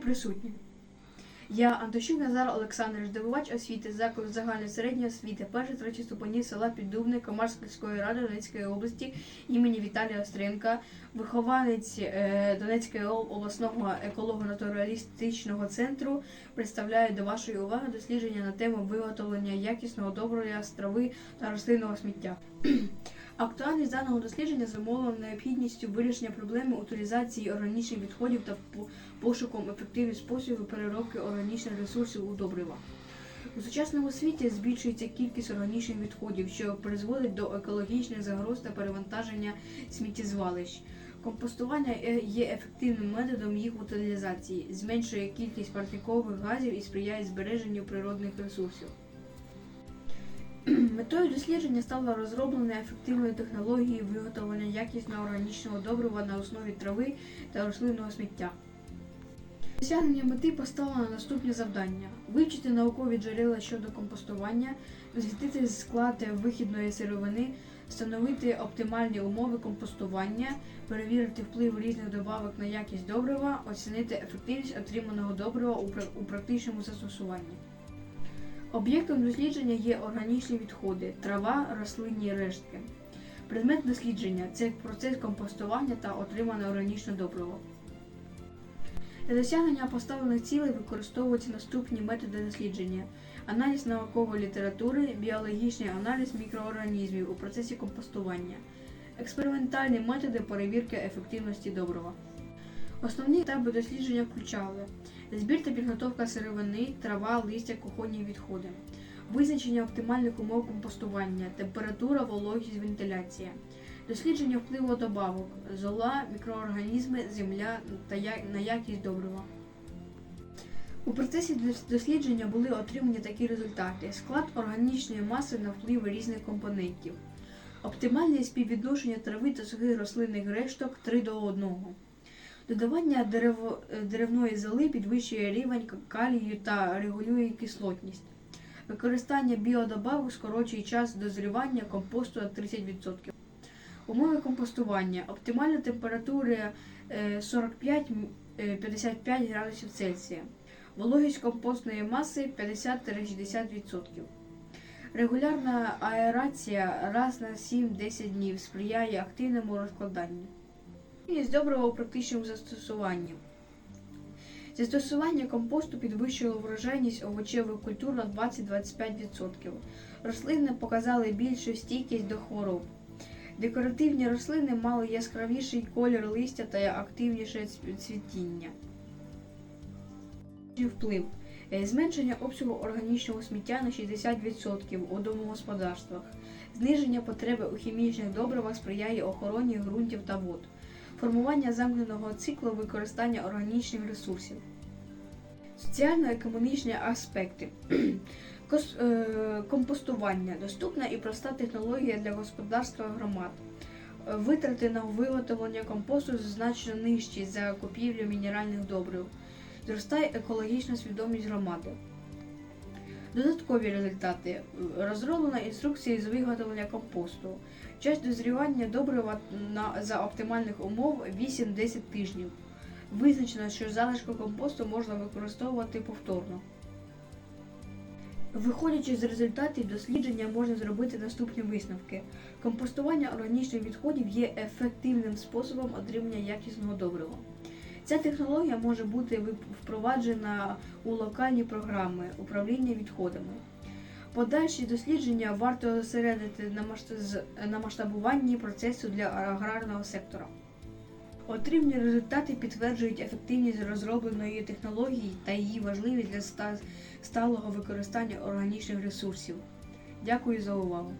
Присутні. Я Антощук Назар Олександр, здобувач освіти закладу загальної середньої освіти, перший третій ступені села Піддубне Комарської ради Донецької області імені Віталія Остренка, вихованець е, Донецького обласного еколого-натуралістичного центру, представляю до вашої уваги дослідження на тему виготовлення якісного доброго з трави та рослинного сміття. Актуальність даного дослідження зумовлена необхідністю вирішення проблеми утилізації органічних відходів та пошуком ефективних способів переробки органічних ресурсів у добрива. У сучасному світі збільшується кількість органічних відходів, що призводить до екологічних загроз та перевантаження сміттєзвалищ. Компостування е, є ефективним методом їх утилізації, зменшує кількість парникових газів і сприяє збереженню природних ресурсів. Метою дослідження стало розроблення ефективної технології виготовлення якісного органічного добрива на основі трави та рослинного сміття. Досягнення мети поставлено наступні завдання: вивчити наукові джерела щодо компостування, дослідити склад вихідної сировини, встановити оптимальні умови компостування, перевірити вплив різних добавок на якість добрива, оцінити ефективність отриманого добрива у практичному застосуванні. Об'єктом дослідження є органічні відходи, трава, рослинні рештки. Предмет дослідження це процес компостування та отримане органічне добриво. Для досягнення поставлених цілей використовуються наступні методи дослідження: аналіз наукової літератури, біологічний аналіз мікроорганізмів у процесі компостування, експериментальні методи перевірки ефективності добрива. Основні етапи дослідження включали збір та підготовка сировини, трава, листя, кухонні відходи, визначення оптимальних умов компостування, температура, вологість, вентиляція, дослідження впливу добавок, зола, мікроорганізми, земля та на якість добрива. У процесі дослідження були отримані такі результати: склад органічної маси на впливи різних компонентів, оптимальне співвідношення трави та сухих рослинних решток 3 до 1. Додавання дерево, е, деревної золи підвищує рівень калію та регулює кислотність. Використання біодобавок скорочує час дозрівання компосту на 30%. Умови компостування. Оптимальна температура е, 45-55 градусів Цельсія. Вологість компостної маси 50-60%. Регулярна аерація раз на 7-10 днів сприяє активному розкладанню. Ефективність добрива у практичному застосуванні. Застосування компосту підвищило врожайність овочевих культур на 20-25%. Рослини показали більшу стійкість до хвороб. Декоративні рослини мали яскравіший колір листя та активніше цвітіння. Вплив. Е, Зменшення обсягу органічного сміття на 60% у домогосподарствах. Зниження потреби у хімічних добривах сприяє охороні ґрунтів та вод. Формування замкненого циклу використання органічних ресурсів. Соціально-економічні аспекти. Е, Компостування доступна і проста технологія для господарства громад. Е, Витрати на виготовлення компосту значно нижчі за купівлю мінеральних добрив. Зростає екологічна свідомість громади. Додаткові результати. Розроблена інструкція з виготовлення компосту. Час дозрівання добрива на, за оптимальних умов 8-10 тижнів. Визначено, що залишки компосту можна використовувати повторно. Виходячи з результатів дослідження, можна зробити наступні висновки. Компостування органічних відходів є ефективним способом отримання якісного добрива. Ця технологія може бути впроваджена у локальні програми управління відходами. Подальші дослідження варто зосередити на масштабуванні процесу для аграрного сектора. Отримані результати підтверджують ефективність розробленої технології та її важливість для сталого використання органічних ресурсів. Дякую за увагу!